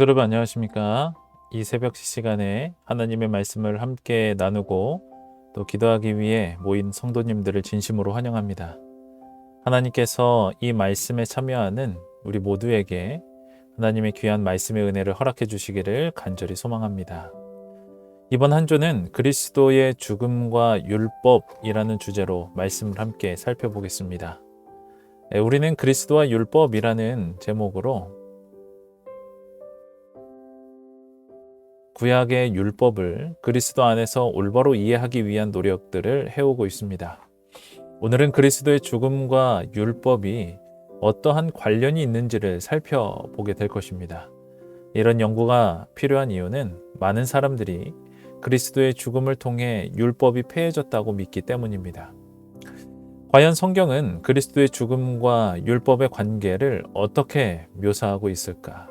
여러분 안녕하십니까? 이 새벽 시간에 하나님의 말씀을 함께 나누고 또 기도하기 위해 모인 성도님들을 진심으로 환영합니다. 하나님께서 이 말씀에 참여하는 우리 모두에게 하나님의 귀한 말씀의 은혜를 허락해 주시기를 간절히 소망합니다. 이번 한 주는 그리스도의 죽음과 율법이라는 주제로 말씀을 함께 살펴보겠습니다. 예, 우리는 그리스도와 율법이라는 제목으로 구약의 율법을 그리스도 안에서 올바로 이해하기 위한 노력들을 해오고 있습니다. 오늘은 그리스도의 죽음과 율법이 어떠한 관련이 있는지를 살펴보게 될 것입니다. 이런 연구가 필요한 이유는 많은 사람들이 그리스도의 죽음을 통해 율법이 폐해졌다고 믿기 때문입니다. 과연 성경은 그리스도의 죽음과 율법의 관계를 어떻게 묘사하고 있을까?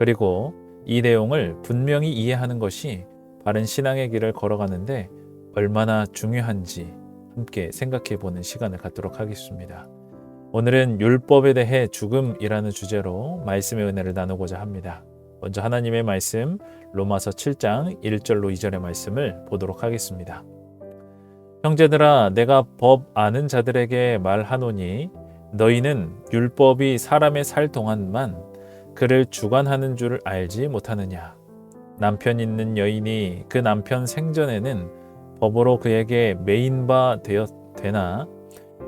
그리고 이 내용을 분명히 이해하는 것이 바른 신앙의 길을 걸어가는데 얼마나 중요한지 함께 생각해 보는 시간을 갖도록 하겠습니다. 오늘은 율법에 대해 죽음이라는 주제로 말씀의 은혜를 나누고자 합니다. 먼저 하나님의 말씀 로마서 7장 1절로 2절의 말씀을 보도록 하겠습니다. 형제들아 내가 법 아는 자들에게 말하노니 너희는 율법이 사람의 살 동안만 그를 주관하는 줄을 알지 못하느냐 남편 있는 여인이 그 남편 생전에는 법으로 그에게 매인 바 되었 되나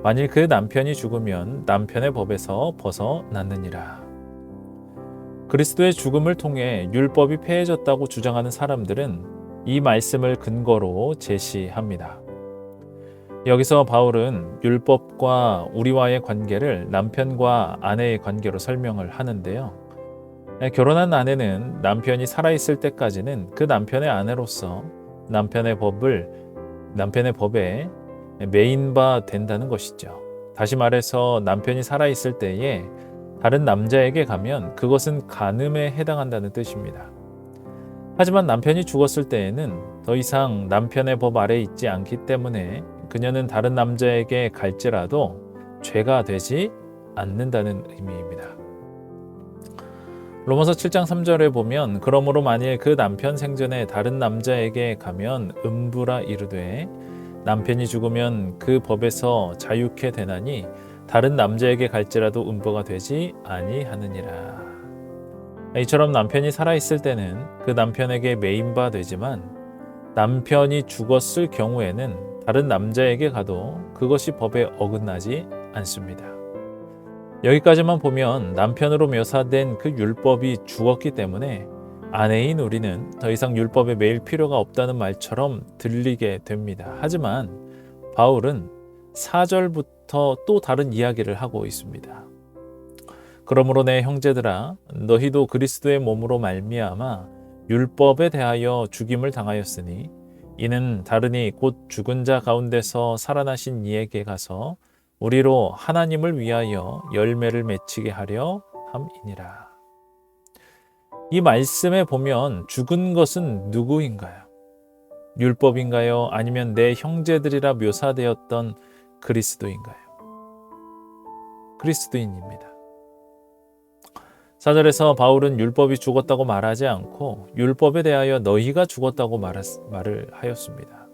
만일 그 남편이 죽으면 남편의 법에서 벗어났느니라 그리스도의 죽음을 통해 율법이 폐해졌다고 주장하는 사람들은 이 말씀을 근거로 제시합니다. 여기서 바울은 율법과 우리와의 관계를 남편과 아내의 관계로 설명을 하는데요. 결혼한 아내는 남편이 살아있을 때까지는 그 남편의 아내로서 남편의 법을 남편의 법에 메인바 된다는 것이죠. 다시 말해서 남편이 살아있을 때에 다른 남자에게 가면 그것은 간음에 해당한다는 뜻입니다. 하지만 남편이 죽었을 때에는 더 이상 남편의 법 아래 있지 않기 때문에 그녀는 다른 남자에게 갈지라도 죄가 되지 않는다는 의미입니다. 로마서 7장 3절에 보면 그러므로 만일 그 남편 생전에 다른 남자에게 가면 음부라 이르되 남편이 죽으면 그 법에서 자유케 되나니 다른 남자에게 갈지라도 음보가 되지 아니하느니라. 이처럼 남편이 살아있을 때는 그 남편에게 메인바 되지만 남편이 죽었을 경우에는 다른 남자에게 가도 그것이 법에 어긋나지 않습니다. 여기까지만 보면 남편으로 묘사된 그 율법이 죽었기 때문에 아내인 우리는 더 이상 율법에 매일 필요가 없다는 말처럼 들리게 됩니다. 하지만 바울은 4절부터 또 다른 이야기를 하고 있습니다. 그러므로 내 형제들아 너희도 그리스도의 몸으로 말미암아 율법에 대하여 죽임을 당하였으니 이는 다르니 곧 죽은 자 가운데서 살아나신 이에게 가서 우리로 하나님을 위하여 열매를 맺히게 하려 함이니라. 이 말씀에 보면 죽은 것은 누구인가요? 율법인가요? 아니면 내 형제들이라 묘사되었던 그리스도인가요? 그리스도인입니다. 사절에서 바울은 율법이 죽었다고 말하지 않고 율법에 대하여 너희가 죽었다고 말을 하였습니다.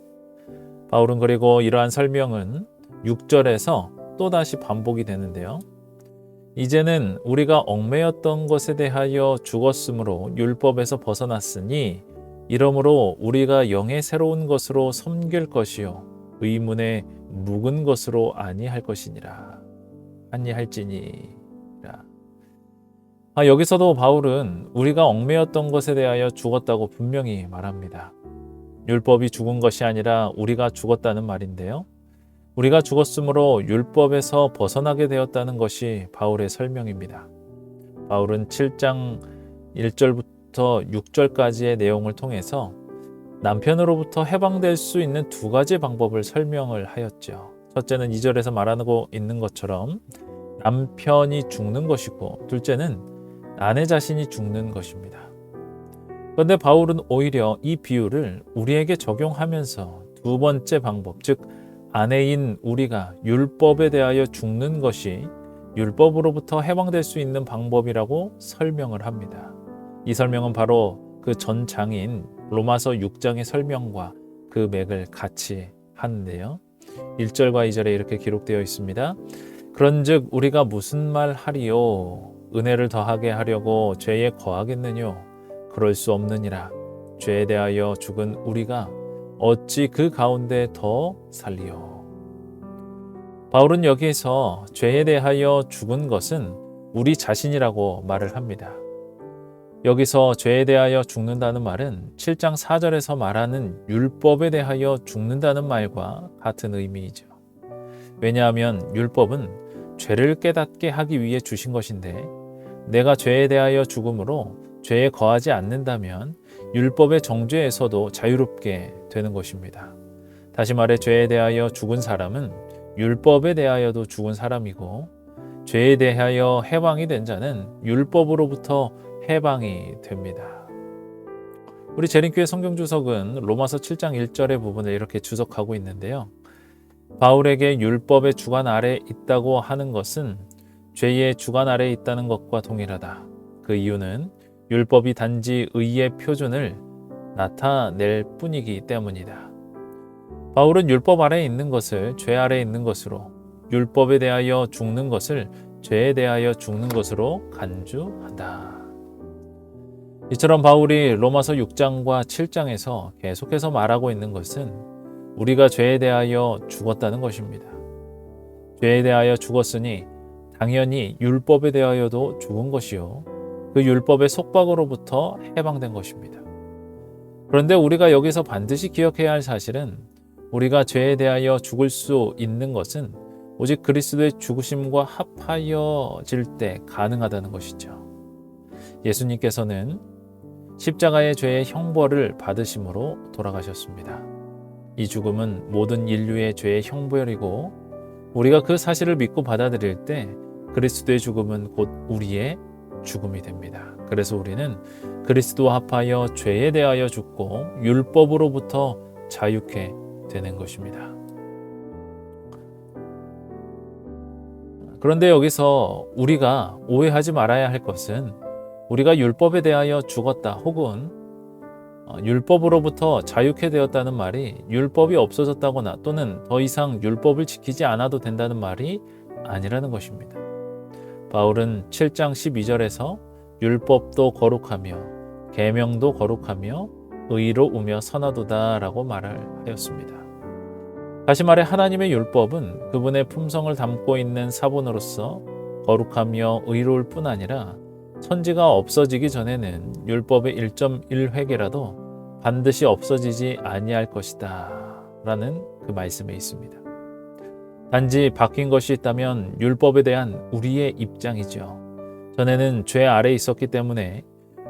바울은 그리고 이러한 설명은 6절에서 또다시 반복이 되는데요. 이제는 우리가 얽매였던 것에 대하여 죽었으므로 율법에서 벗어났으니 이러므로 우리가 영의 새로운 것으로 섬길 것이요 의문의 묵은 것으로 아니할 것이니라 아니할지니라 아, 여기서도 바울은 우리가 얽매였던 것에 대하여 죽었다고 분명히 말합니다. 율법이 죽은 것이 아니라 우리가 죽었다는 말인데요. 우리가 죽었으므로 율법에서 벗어나게 되었다는 것이 바울의 설명입니다. 바울은 7장 1절부터 6절까지의 내용을 통해서 남편으로부터 해방될 수 있는 두 가지 방법을 설명을 하였죠. 첫째는 2절에서 말하고 있는 것처럼 남편이 죽는 것이고, 둘째는 아내 자신이 죽는 것입니다. 그런데 바울은 오히려 이 비유를 우리에게 적용하면서 두 번째 방법, 즉, 아내인 우리가 율법에 대하여 죽는 것이 율법으로부터 해방될 수 있는 방법이라고 설명을 합니다. 이 설명은 바로 그 전 장인 로마서 6장의 설명과 그 맥을 같이 하는데요. 1절과 2절에 이렇게 기록되어 있습니다. 그런즉 우리가 무슨 말 하리요 은혜를 더하게 하려고 죄에 거하겠느뇨 그럴 수 없느니라 죄에 대하여 죽은 우리가 어찌 그 가운데 더 살리요 바울은 여기에서 죄에 대하여 죽은 것은 우리 자신이라고 말을 합니다. 여기서 죄에 대하여 죽는다는 말은 7장 4절에서 말하는 율법에 대하여 죽는다는 말과 같은 의미이죠. 왜냐하면 율법은 죄를 깨닫게 하기 위해 주신 것인데 내가 죄에 대하여 죽음으로 죄에 거하지 않는다면 율법의 정죄에서도 자유롭게 되는 것입니다. 다시 말해 죄에 대하여 죽은 사람은 율법에 대하여도 죽은 사람이고 죄에 대하여 해방이 된 자는 율법으로부터 해방이 됩니다. 우리 재림교회 성경 주석은 로마서 7장 1절의 부분을 이렇게 주석하고 있는데요. 바울에게 율법의 주관 아래 있다고 하는 것은 죄의 주관 아래 있다는 것과 동일하다. 그 이유는 율법이 단지 의의 표준을 나타낼 뿐이기 때문이다. 바울은 율법 아래 있는 것을 죄 아래 있는 것으로, 율법에 대하여 죽는 것을 죄에 대하여 죽는 것으로 간주한다. 이처럼 바울이 로마서 6장과 7장에서 계속해서 말하고 있는 것은 우리가 죄에 대하여 죽었다는 것입니다. 죄에 대하여 죽었으니 당연히 율법에 대하여도 죽은 것이요. 그 율법의 속박으로부터 해방된 것입니다. 그런데 우리가 여기서 반드시 기억해야 할 사실은 우리가 죄에 대하여 죽을 수 있는 것은 오직 그리스도의 죽으심과 합하여질 때 가능하다는 것이죠. 예수님께서는 십자가의 죄의 형벌을 받으심으로 돌아가셨습니다. 이 죽음은 모든 인류의 죄의 형벌이고 우리가 그 사실을 믿고 받아들일 때 그리스도의 죽음은 곧 우리의 죽음이 됩니다. 그래서 우리는 그리스도와 합하여 죄에 대하여 죽고 율법으로부터 자유케 되는 것입니다. 그런데 여기서 우리가 오해하지 말아야 할 것은 우리가 율법에 대하여 죽었다 혹은 어, 율법으로부터 자유케 되었다는 말이 율법이 없어졌다거나 또는 더 이상 율법을 지키지 않아도 된다는 말이 아니라는 것입니다. 바울은 7장 12절에서 율법도 거룩하며 계명도 거룩하며 의로 우며 선하도다라고 말을 하였습니다. 다시 말해 하나님의 율법은 그분의 품성을 담고 있는 사본으로서 거룩하며 의로울 뿐 아니라 천지가 없어지기 전에는 율법의 1.1획이라도 반드시 없어지지 아니할 것이다. 라는 그 말씀에 있습니다. 단지 바뀐 것이 있다면 율법에 대한 우리의 입장이죠. 전에는 죄 아래 있었기 때문에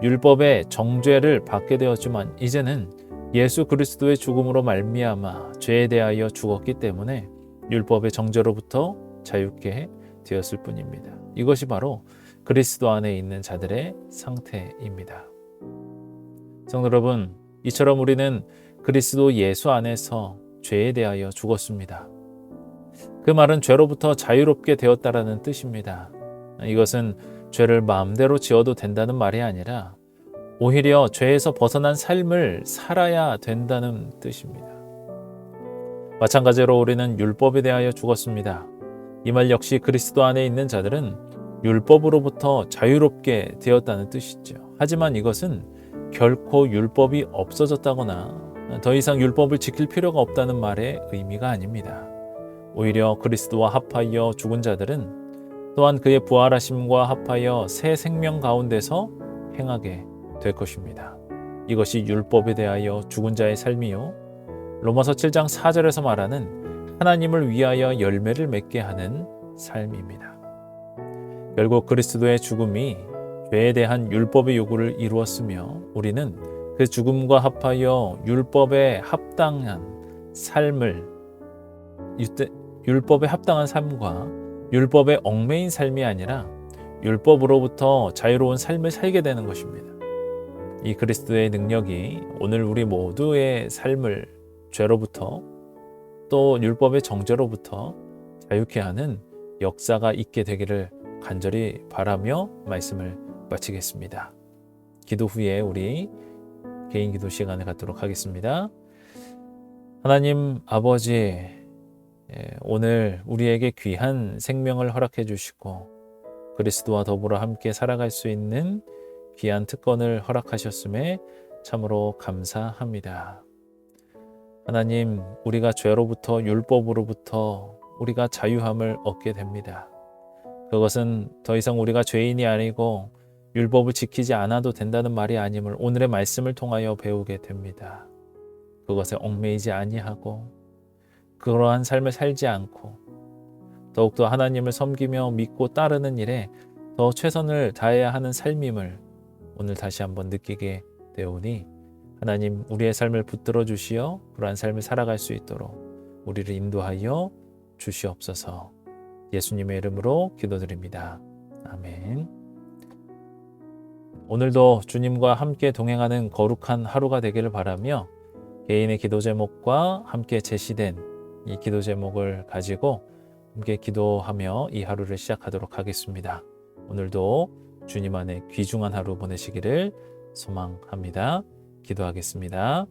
율법의 정죄를 받게 되었지만 이제는 예수 그리스도의 죽음으로 말미암아 죄에 대하여 죽었기 때문에 율법의 정죄로부터 자유케 되었을 뿐입니다. 이것이 바로 그리스도 안에 있는 자들의 상태입니다. 성도 여러분, 이처럼 우리는 그리스도 예수 안에서 죄에 대하여 죽었습니다. 그 말은 죄로부터 자유롭게 되었다라는 뜻입니다. 이것은 죄를 마음대로 지어도 된다는 말이 아니라 오히려 죄에서 벗어난 삶을 살아야 된다는 뜻입니다. 마찬가지로 우리는 율법에 대하여 죽었습니다. 이 말 역시 그리스도 안에 있는 자들은 율법으로부터 자유롭게 되었다는 뜻이죠. 하지만 이것은 결코 율법이 없어졌다거나 더 이상 율법을 지킬 필요가 없다는 말의 의미가 아닙니다. 오히려 그리스도와 합하여 죽은 자들은 또한 그의 부활하심과 합하여 새 생명 가운데서 행하게 될 것입니다. 이것이 율법에 대하여 죽은 자의 삶이요. 로마서 7장 4절에서 말하는 하나님을 위하여 열매를 맺게 하는 삶입니다. 결국 그리스도의 죽음이 죄에 대한 율법의 요구를 이루었으며 우리는 그 죽음과 합하여 율법에 합당한 삶을 율법에 합당한 삶과 율법의 얽매인 삶이 아니라 율법으로부터 자유로운 삶을 살게 되는 것입니다. 이 그리스도의 능력이 오늘 우리 모두의 삶을 죄로부터 또 율법의 정죄로부터 자유케 하는 역사가 있게 되기를 간절히 바라며 말씀을 마치겠습니다. 기도 후에 우리 개인 기도 시간을 갖도록 하겠습니다. 하나님 아버지, 예, 오늘 우리에게 귀한 생명을 허락해 주시고 그리스도와 더불어 함께 살아갈 수 있는 귀한 특권을 허락하셨음에 참으로 감사합니다. 하나님, 우리가 죄로부터 율법으로부터 우리가 자유함을 얻게 됩니다. 그것은 더 이상 우리가 죄인이 아니고 율법을 지키지 않아도 된다는 말이 아님을 오늘의 말씀을 통하여 배우게 됩니다. 그것에 얽매이지 아니하고 그러한 삶을 살지 않고 더욱더 하나님을 섬기며 믿고 따르는 일에 더 최선을 다해야 하는 삶임을 오늘 다시 한번 느끼게 되오니 하나님 우리의 삶을 붙들어 주시어 그러한 삶을 살아갈 수 있도록 우리를 인도하여 주시옵소서. 예수님의 이름으로 기도드립니다. 아멘. 오늘도 주님과 함께 동행하는 거룩한 하루가 되기를 바라며 개인의 기도 제목과 함께 제시된 이 기도 제목을 가지고 함께 기도하며 이 하루를 시작하도록 하겠습니다. 오늘도 주님 안에 귀중한 하루 보내시기를 소망합니다. 기도하겠습니다.